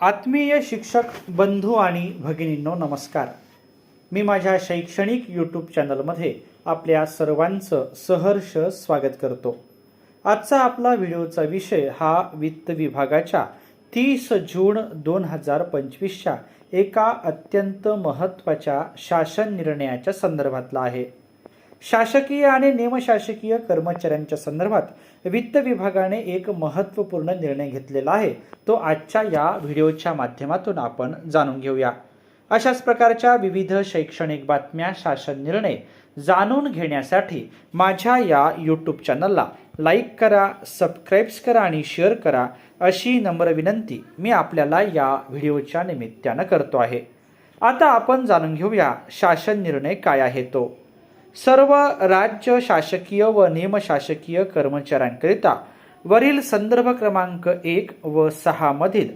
आत्मीय शिक्षक बंधू आणि भगिनींनो नमस्कार. मी माझ्या शैक्षणिक यूट्यूब चॅनलमध्ये आपल्या सर्वांचं सहर्ष स्वागत करतो. आजचा आपला व्हिडिओचा विषय हा वित्त विभागाच्या तीस जून दोन हजार पंचवीसच्या एका अत्यंत महत्त्वाच्या शासन निर्णयाच्या संदर्भातला आहे. शासकीय आणि निमशासकीय कर्मचाऱ्यांच्या संदर्भात वित्त विभागाने एक महत्त्वपूर्ण निर्णय घेतलेला आहे. तो आजच्या या व्हिडिओच्या माध्यमातून आपण जाणून घेऊया. अशाच प्रकारच्या विविध शैक्षणिक बातम्या शासन निर्णय जाणून घेण्यासाठी माझ्या या यूट्यूब चॅनलला लाईक करा सबस्क्राईब्स करा आणि शेअर करा अशी नम्र विनंती मी आपल्याला या व्हिडिओच्या निमित्तानं करतो आहे. आता आपण जाणून घेऊया शासन निर्णय काय आहे तो. सर्व राज्य शासकीय व निमशासकीय कर्मचाऱ्यांकरिता वरील संदर्भ क्रमांक एक व सहा मधील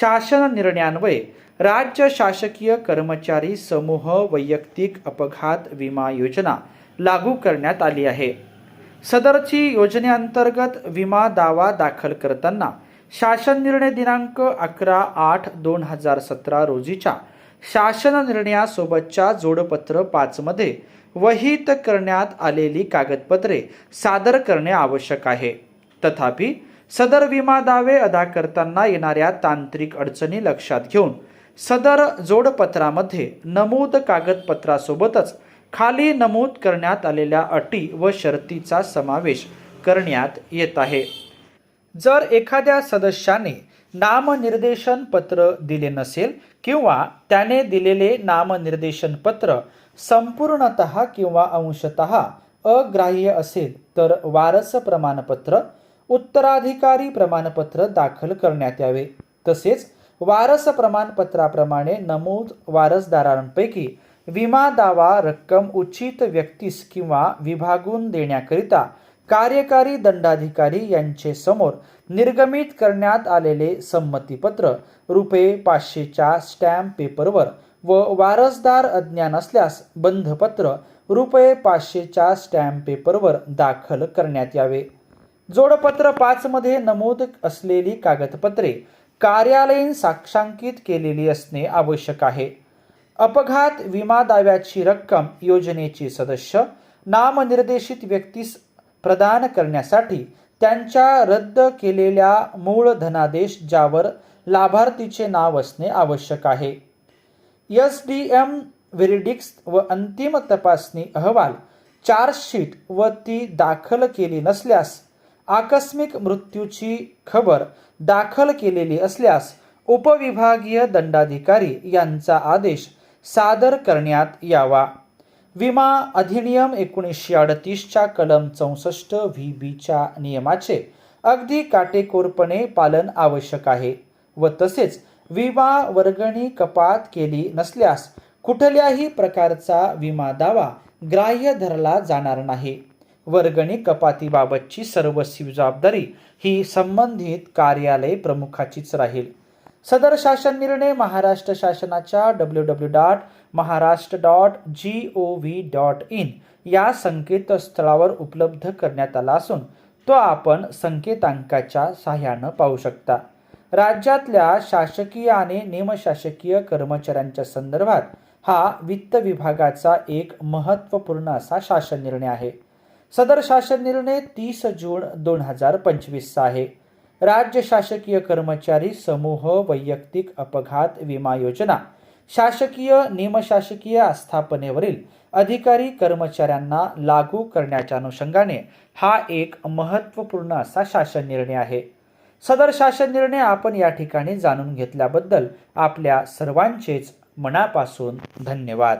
शासन निर्णयान्वये राज्य शासकीय कर्मचारी समूह वैयक्तिक अपघात विमा योजना लागू करण्यात आली आहे. सदरची योजनेअंतर्गत विमा दावा दाखल करताना शासन निर्णय दिनांक अकरा आठ दोन हजार सतरा रोजीच्या शासन निर्णयासोबतच्या जोडपत्र पाचमध्ये वहित करण्यात आलेली कागदपत्रे सादर करणे आवश्यक आहे. तथापि सदर विमा दावे अदा करताना येणाऱ्या तांत्रिक अडचणी लक्षात घेऊन सदर जोडपत्रामध्ये नमूद कागदपत्रासोबतच खाली नमूद करण्यात आलेल्या अटी व शर्तीचा समावेश करण्यात येत आहे. जर एखाद्या सदस्याने नामनिर्देशन पत्र दिले नसेल किंवा त्याने दिलेले नामनिर्देशन पत्र संपूर्णत किंवा अंशतः अग्राह्य असेल तर वारस प्रमाणपत्र उत्तराधिकारी प्रमाणपत्र दाखल करण्यात यावे. तसेच वारस प्रमाणपत्राप्रमाणे नमूद वारसदारांपैकी विमा दावा रक्कम उचित व्यक्तीस किंवा विभागून देण्याकरिता कार्यकारी दंडाधिकारी यांचे समोर निर्गमित करण्यात आलेले संमतीपत्र रुपये पाचशेच्या स्टॅम्प पेपरवर व वारसदार अज्ञान असल्यास बंधपत्र रुपये पाचशेच्या स्टॅम्प पेपरवर दाखल करण्यात यावे. जोडपत्र पाचमध्ये नमूद असलेली कागदपत्रे कार्यालयीन साक्षांकित केलेली असणे आवश्यक आहे. अपघात विमा दाव्याची रक्कम योजनेचे सदस्य नामनिर्देशित व्यक्तीस प्रदान करण्यासाठी त्यांच्या रद्द केलेल्या मूळ धनादेश ज्यावर लाभार्थीचे नाव असणे आवश्यक आहे. एस डी एम व्हेरिडिक्स व अंतिम तपासणी अहवाल चार्जशीट व ती दाखल केली नसल्यास आकस्मिक मृत्यूची खबर दाखल केलेली असल्यास उपविभागीय दंडाधिकारी यांचा आदेश सादर करण्यात यावा. विमा अधिनियम एकोणीसशे अडतीसच्या कलम चौसष्ट व्ही बीच्या नियमाचे अगदी काटेकोरपणे पालन आवश्यक आहे व तसेच विमा वर्गणी कपात केली नसल्यास कुठल्याही प्रकारचा विमा दावा ग्राह्य धरला जाणार नाही. वर्गणी कपातीबाबतची सर्वस्वी जबाबदारी ही संबंधित कार्यालय प्रमुखाचीच राहील. सदर शासन निर्णय महाराष्ट्र शासनाच्या W W dot Maharashtra dot G O V dot in या संकेतस्थळावर उपलब्ध करण्यात आला असून तो आपण संकेतांकाच्या सहाय्यानं पाहू शकता. राज्यातल्या शासकीय आणि निमशासकीय कर्मचाऱ्यांच्या संदर्भात हा वित्त विभागाचा एक महत्त्वपूर्ण असा शासन निर्णय आहे. सदर शासन निर्णय तीस जून दोन हजार पंचवीसचा आहे. राज्य शासकीय कर्मचारी समूह वैयक्तिक अपघात विमा योजना शासकीय निमशासकीय आस्थापनेवरील अधिकारी कर्मचाऱ्यांना लागू करण्याच्या अनुषंगाने हा एक महत्त्वपूर्ण असा शासन निर्णय आहे. सदर शासन निर्णय आपण या ठिकाणी जाणून घेतल्याबद्दल आपल्या सर्वांचेच मनापासून धन्यवाद.